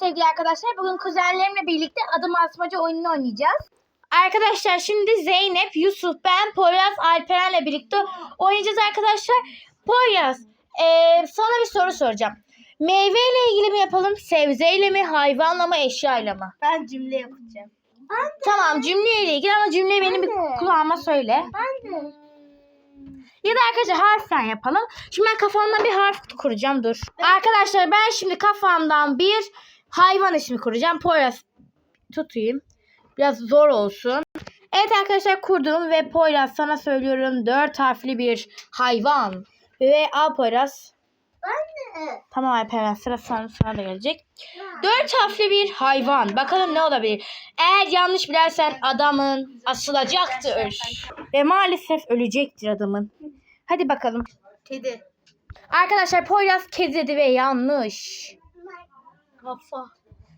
sevgili arkadaşlar. Bugün kuzenlerimle birlikte adım asmaca oyununu oynayacağız. Arkadaşlar şimdi Zeynep, Yusuf, ben, Poyraz, Alperen'le birlikte oynayacağız arkadaşlar. Poyraz, eee, sana bir soru soracağım. Meyveyle ilgili mi yapalım, sebzeyle mi, hayvanla mı, eşyayla mı? Ben cümle yapacağım. Tamam cümleyle ilgili ama cümleyi benim bir Ben de. kulağıma söyle. Ben de. Ya da arkadaşlar harften yapalım. Şimdi ben kafamdan bir harf kuracağım dur. Arkadaşlar ben şimdi kafamdan bir hayvan ismi kuracağım. Poyraz tutayım. Biraz zor olsun. Evet arkadaşlar kurdum ve Poyraz sana söylüyorum. Dört harfli bir hayvan. Ve al Poyraz. De. Tamam Alperen sıra sana, sana da gelecek. Dört harfli bir hayvan. Bakalım ne olabilir. Eğer yanlış bilersen adamın asılacaktır. Ve maalesef ölecektir adamın. Hadi bakalım. Kedi. Arkadaşlar Poyraz kedi dedi ve yanlış. Kafa.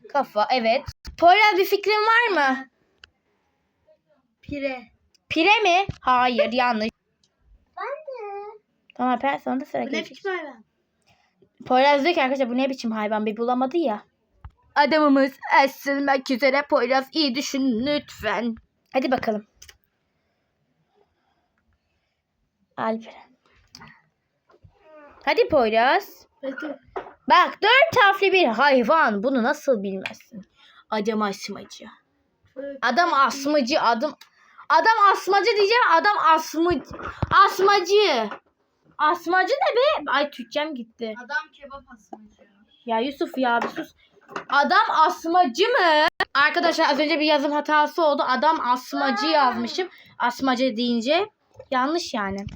Kafa evet. Poyraz bir fikrin var mı? Pire. Pire mi? Hayır yanlış. Ben de. Tamam Alperen sana da sıra Bu ne biçim hayvan? Poyraz diyor ki arkadaşlar bu ne biçim hayvan bir bulamadı ya. Adamımız esirmek üzere Poyraz iyi düşün lütfen. Hadi bakalım. Alperen. Hadi Poyraz. Peki. Bak dört harfli bir hayvan. Bunu nasıl bilmezsin? Adam asmacı. Adam asmacı. Adam adam asmacı diyeceğim. Adam asmacı. Asmacı. Asmacı ne be? Ay Türkçem gitti. Adam kebap asmacı. Ya Yusuf ya bir sus. Adam asmacı mı? Arkadaşlar az önce bir yazım hatası oldu. Adam asmacı yazmışım. Asmacı deyince yanlış yani.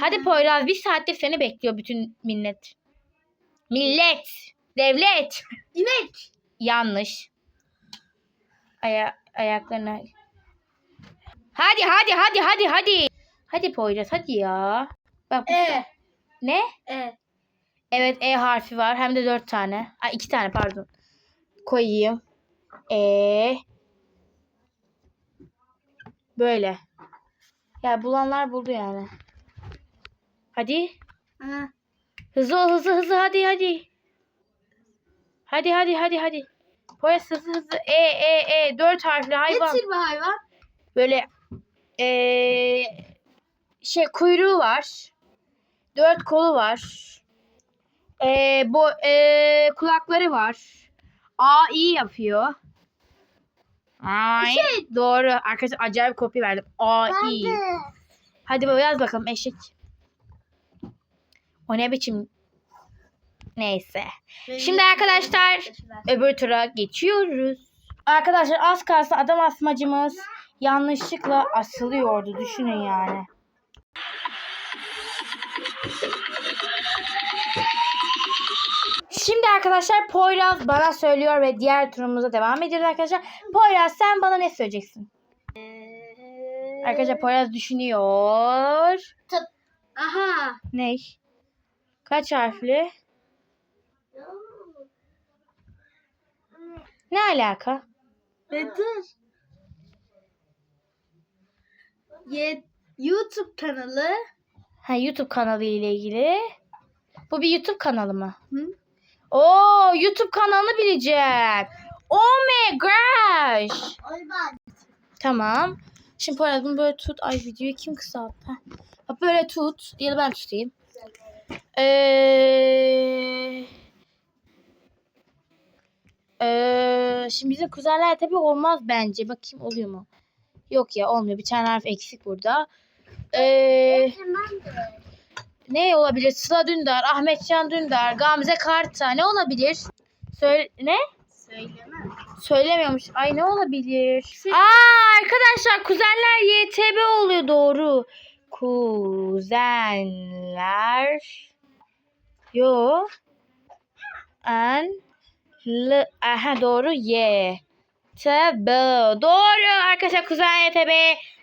Hadi Poyraz bir saattir seni bekliyor bütün millet. Millet. Devlet. İnek. Yanlış. Aya ayaklarına. Hadi hadi hadi hadi hadi. Hadi Poyraz hadi ya. Bak bu- E. Ne? E. Evet E harfi var. Hem de dört tane. Ay iki tane pardon. Koyayım. E. Böyle. Ya bulanlar buldu yani. Hadi. Ha. Hızlı ol hızlı hızlı hadi hadi. Hadi hadi hadi hadi. Poyas hızlı hızlı. E e e. Dört harfli hayvan. Ne tür bir hayvan? Böyle e, şey kuyruğu var. Dört kolu var. E, bu e, kulakları var. A i yapıyor. Ay, doğru. Arkadaşlar acayip kopya verdim. A i. Hadi baba yaz bakalım eşek. O ne biçim? Neyse. Şimdi arkadaşlar öbür tura geçiyoruz. Arkadaşlar az kalsın adam asmacımız yanlışlıkla asılıyordu. Düşünün yani. Şimdi arkadaşlar Poyraz bana söylüyor ve diğer turumuza devam ediyoruz arkadaşlar. Poyraz sen bana ne söyleyeceksin? Arkadaşlar Poyraz düşünüyor. Aha. Ne? Kaç harfli? Ne alaka? Betül. Ye YouTube kanalı. Ha YouTube kanalı ile ilgili. Bu bir YouTube kanalı mı? Hı? Oo YouTube kanalını bileceğim. Oh my gosh. Tamam. Şimdi Poyraz bunu böyle tut. Ay videoyu kim kısalttı? Ha. Böyle tut. Ya da ben tutayım. Ee, ee, şimdi bizim kuzenler tabii olmaz bence. Bakayım oluyor mu? Yok ya olmuyor. Bir tane harf eksik burada. Ee, ne olabilir? Sıla Dündar, Ahmetcan Dündar, Gamze Karta ne olabilir? Söyle ne? Söyleme. Söylemiyormuş. Ay ne olabilir? Aa arkadaşlar kuzenler YTB oluyor doğru. Kuzenler Yo. En L Aha doğru Y. TB. Doğru arkadaşlar kuzen YTB.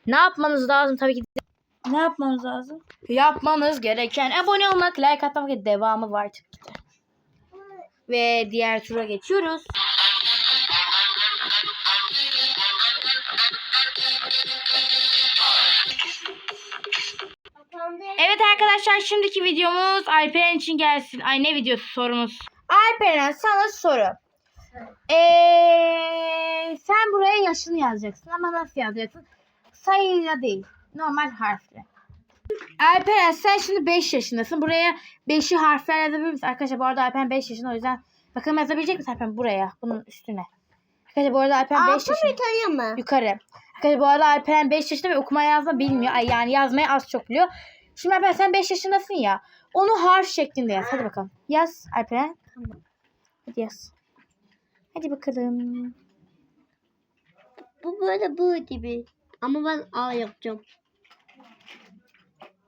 Ne yapmanız lazım tabii ki ne yapmanız lazım? Yapmanız gereken abone olmak, like atmak ve devamı var tabii ki de. Ve diğer tura geçiyoruz. Arkadaşlar şimdiki videomuz Alperen için gelsin. Ay ne videosu sorumuz. Alperen sana soru. Ee, sen buraya yaşını yazacaksın ama nasıl yazacaksın? Sayıyla değil. Normal harfle. Alperen sen şimdi 5 yaşındasın. Buraya 5'i harfler yazabilir misin? Arkadaşlar bu arada Alperen 5 yaşında o yüzden bakalım yazabilecek misin Alperen buraya? Bunun üstüne. Arkadaşlar bu arada Alperen 5 yaşında. yukarıya mı? Yukarı. Arkadaşlar bu arada Alperen 5 yaşında ve okuma yazma bilmiyor. Ay yani yazmayı az çok biliyor. Şimdi Alperen sen 5 yaşındasın ya. Onu harf şeklinde yaz. Hadi bakalım. Yaz Alperen. Hadi yaz. Hadi bakalım. Bu böyle bu gibi. Ama ben A yapacağım.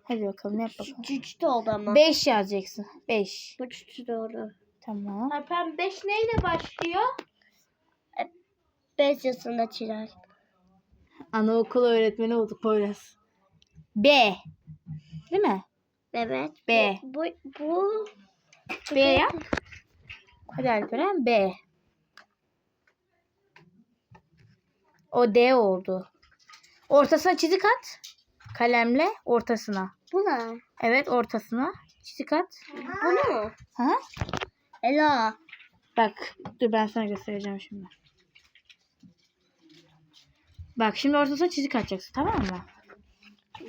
Hadi bakalım yap bakalım. Cücü oldu ama. 5 yazacaksın. 5. Bu cücü doğru. Tamam. Alpen 5 neyle başlıyor? 5 yaşında Çilal. Anaokulu öğretmeni olduk Poyraz. B. Değil mi? Evet. B. Bu, bu B yap. Hadi Alperen B. O D oldu. Ortasına çizik at. Kalemle ortasına. bu ne? Evet ortasına çizik at. Bu ne? Ha? Ela. Bak dur ben sana göstereceğim şimdi. Bak şimdi ortasına çizik atacaksın tamam mı?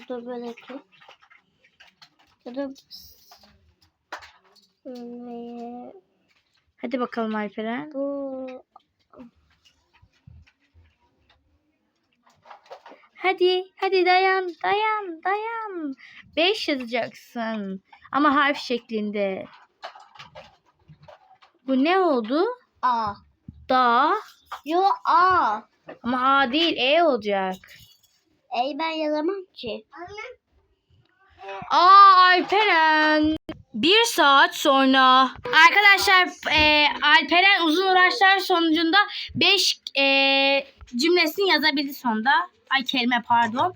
Dur böyle ki. Hadi bakalım Alperen. bu Hadi, hadi dayan, dayan, dayan. 5 yazacaksın. Ama harf şeklinde. Bu ne oldu? A. Da. Yo A. Ama A değil, E olacak. Ey ben yazamam ki. Aa Alperen. Bir saat sonra. Arkadaşlar e, Alperen uzun uğraşlar sonucunda 5 cümlesini yazabildi sonunda. Ay kelime pardon.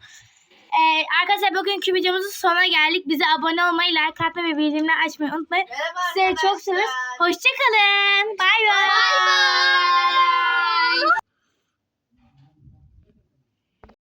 E, arkadaşlar bugünkü videomuzun sonuna geldik. Bize abone olmayı, like atmayı ve bildirimleri açmayı unutmayın. Sizleri çok seviyoruz. Hoşçakalın. Bay bay.